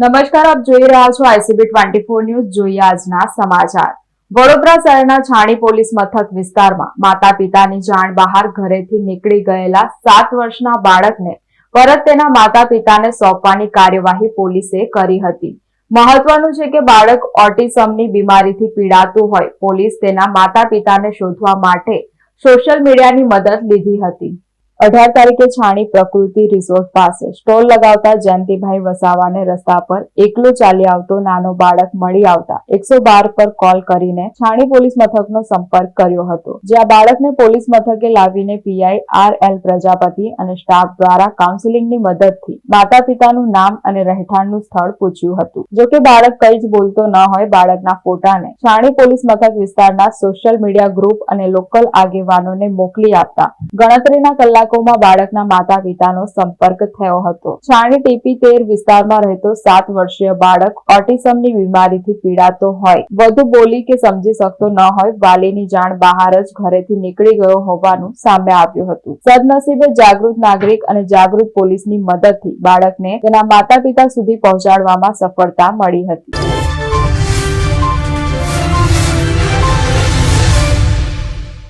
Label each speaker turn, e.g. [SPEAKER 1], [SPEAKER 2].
[SPEAKER 1] નમસ્કાર, આપ જોઈ રહ્યા છો આઈસીબી ટ્વેન્ટી ફોર ન્યૂઝ. જોઈએ આજના સમાચાર. વડોદરા શહેરના છાણી પોલીસ મથક વિસ્તારમાં માતા પિતાની જાણ બહાર ઘરેથી નીકળી ગયેલા સાત વર્ષના બાળકને પરત તેના માતા પિતાને સોંપવાની કાર્યવાહી પોલીસે કરી હતી. મહત્વનું છે કે બાળક ઓટિસમની બીમારીથી પીડાતું હોય. પોલીસ તેના માતા પિતાને શોધવા માટે સોશિયલ મીડિયાની મદદ લીધી હતી. અઢાર તારીખે છાણી પ્રકૃતિ રિસોર્ટ પાસે સ્ટોલ લગાવતા જયંતિભાઈ વસાવાને રસ્તા પર એકલો ચાલી આવતો નાનો બાળક મળી આવતા એકસો બાર પર કોલ કરીને છાણી પોલીસ મથકનો સંપર્ક કર્યો હતો. જ્યાં બાળકને પોલીસ મથકે લાવીને પીઆઈ આર એલ પ્રજાપતિ અને સ્ટાફ દ્વારા કાઉન્સિલિંગની મદદથી માતા પિતાનું નામ અને રહેઠાણનું સ્થળ પૂછ્યું હતું. જોકે બાળક કંઈ જ બોલતો ન હોય, બાળકના ફોટાને છાણી પોલીસ મથક વિસ્તારના સોશિયલ મીડિયા ગ્રુપ અને લોકલ આગેવાનોને મોકલી આપતા ગણતરીના કલાકોમાં બાળકના માતા પિતાનો સંપર્ક થયો હતો. છાણી ટેપી તેર વિસ્તારમાં રહેતો સાત વર્ષીય બાળક ઓટિઝમની બીમારીથી પીડાતો હોય. વધુ બોલી કે સમજી શકતો ન હોય, વાલીની જાણ બહાર જ ઘરેથી નીકળી ગયો હોવાનું સામે આવ્યું હતું. સદનસીબે જાગૃત નાગરિક અને જાગૃત પોલીસની મદદથી બાળકને તેના માતા પિતા સુધી પહોંચાડવામાં સફળતા મળી હતી.